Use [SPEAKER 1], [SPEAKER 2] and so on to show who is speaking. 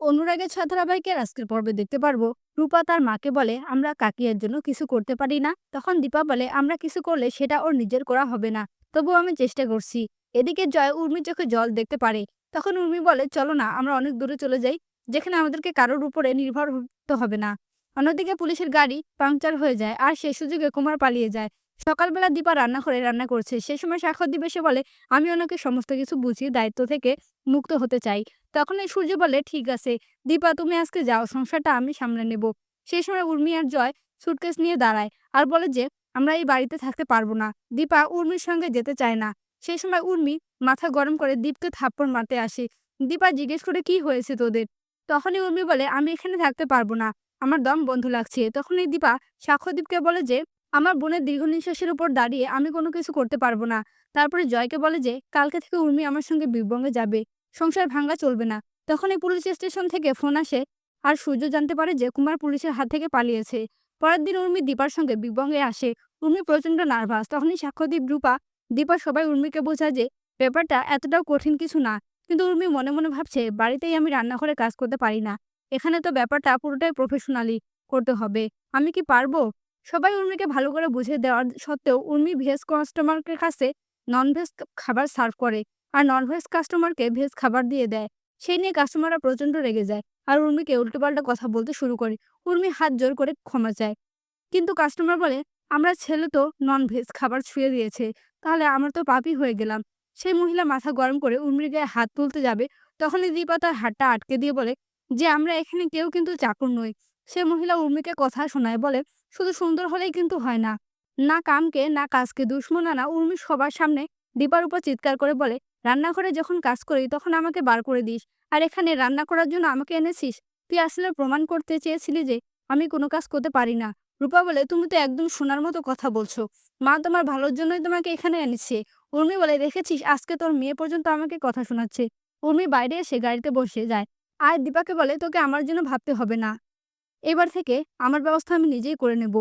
[SPEAKER 1] অনুরাগের ছত্রধারাবাহিকের আজকের পর্বে দেখতে পারব, রূপা তার মাকে বলে, আমরা কাকিয়ার জন্য কিছু করতে পারি না। তখন দীপা বলে, আমরা কিছু করলে সেটা ওর নিজের করা হবে না। তবুও আমি চেষ্টা করছি। এদিকে জয় উর্মির চোখে জল দেখতে পারে। তখন উর্মি বলে, চলো না, আমরা অনেক দূরে চলে যাই, যেখানে আমাদেরকে কারোর উপরে নির্ভর হতে হবে না। অন্যদিকে পুলিশের গাড়ি পাংচার হয়ে যায়, আর সেই সুযোগে কুমার পালিয়ে যায়। সকালবেলা দীপা রান্না করে রান্না করছে। সে সময় স্বাক্ষর দিবে সে বলে, আমি ওনাকে সমস্ত কিছু বুঝিয়ে দায়িত্ব থেকে মুক্ত হতে চাই। তখন এই সূর্য বলে, ঠিক আছে। দীপা, তুমি আজকে যাও, সংসারটা আমি সামলে নেব। সেই সময় উর্মি আর জয় সুটকেস নিয়ে দাঁড়ায় আর বলে যে, আমরা এই বাড়িতে থাকতে পারব না। দীপা উর্মির সঙ্গে যেতে চায় না। সেই সময় উর্মি মাথা গরম করে দীপকে থাপ্পড় মারতে আসে। দীপা জিজ্ঞেস করে, কি হয়েছে তোদের? তখনই উর্মি বলে, আমি এখানে থাকতে পারব না। আমার দম বন্ধ লাগছে। তখনই দীপা সাক্ষ্যদীপকে বলে যে আমার বোনের দীর্ঘ নিঃশ্বাসের উপর দাঁড়িয়ে আমি কোনো কিছু করতে পারব না। তারপরে জয়কে বলে যে, কালকে থেকে উর্মি আমার সঙ্গে বিবঙ্গে যাবে। সংসার ভাঙ্গা চলবে না। তখন এই পুলিশ স্টেশন থেকে ফোন আসে আর সূর্য জানতে পারে যে, কুমার পুলিশের হাত থেকে পালিয়েছে। পরের দিন উর্মি দীপার সঙ্গে বিবঙ্গে আসে। উর্মি প্রচণ্ড নার্ভাস। তখনই সাক্ষ্যদীপ, রূপা, দীপা সবাই উর্মিকে বোঝায় যে, ব্যাপারটা এতটাও কঠিন কিছু না। কিন্তু উর্মি মনে মনে ভাবছে, বাড়িতেই আমি রান্নাঘরে কাজ করতে পারি না। এখানে তো ব্যাপারটা পুরোটাই প্রফেশনালি করতে হবে। আমি কি পারব? সবাই উর্মিকে ভালো করে বুঝিয়ে দেওয়ার সত্ত্বেও উর্মি ভেজ কাস্টমারের কাছে নন ভেজ খাবার সার্ভ করে আর নন ভেজ কাস্টমারকে ভেজ খাবার দিয়ে দেয়। সেই নিয়ে কাস্টমাররা প্রচণ্ড রেগে যায় আর উর্মিকে উল্টোপাল্টা কথা বলতে শুরু করে। উর্মি হাত জোর করে ক্ষমা চায়। কিন্তু কাস্টমার বলে, আমরা ছেলে তো নন ভেজ খাবার ছুঁয়ে দিয়েছে, তাহলে আমরা তো পাপই হয়ে গেলাম। সেই মহিলা মাথা গরম করে উর্মির গায়ে হাত তুলতে যাবে। তখনই দীপা তার হাতটা আটকে দিয়ে বলে, যে আমরা এখানে কেউ কিন্তু চাকর নই। সে মহিলা উর্মিকে কথা শোনায় বলে, শুধু সুন্দর হলেই কিন্তু হয় না। না কামকে, না কাজকে দুশ্মন আনা উর্মি সবার সামনে দীপার উপর চিৎকার করে বলে, রান্নাঘরে যখন কাজ করি তখন আমাকে বার করে দিস। আর এখানে রান্না করার জন্য আমাকে এনেছিস? তুই আসলে প্রমাণ করতে চেয়েছিলি যে আমি কোনো কাজ করতে পারি না। রূপা বলে, তুমি তো একদম শোনার মতো কথা বলছো। মা তোমার ভালোর জন্যই তোমাকে এখানে এনেছে। উর্মি বলে, দেখেছিস, আজকে তোর মেয়ে পর্যন্ত আমাকে কথা শোনাচ্ছে। উর্মি বাইরে এসে গাড়িতে বসে যায়। আর দীপাকে বলে, তোকে আমার জন্য ভাবতে হবে না। এবার থেকে আমার ব্যবস্থা আমি নিজেই করে নেব।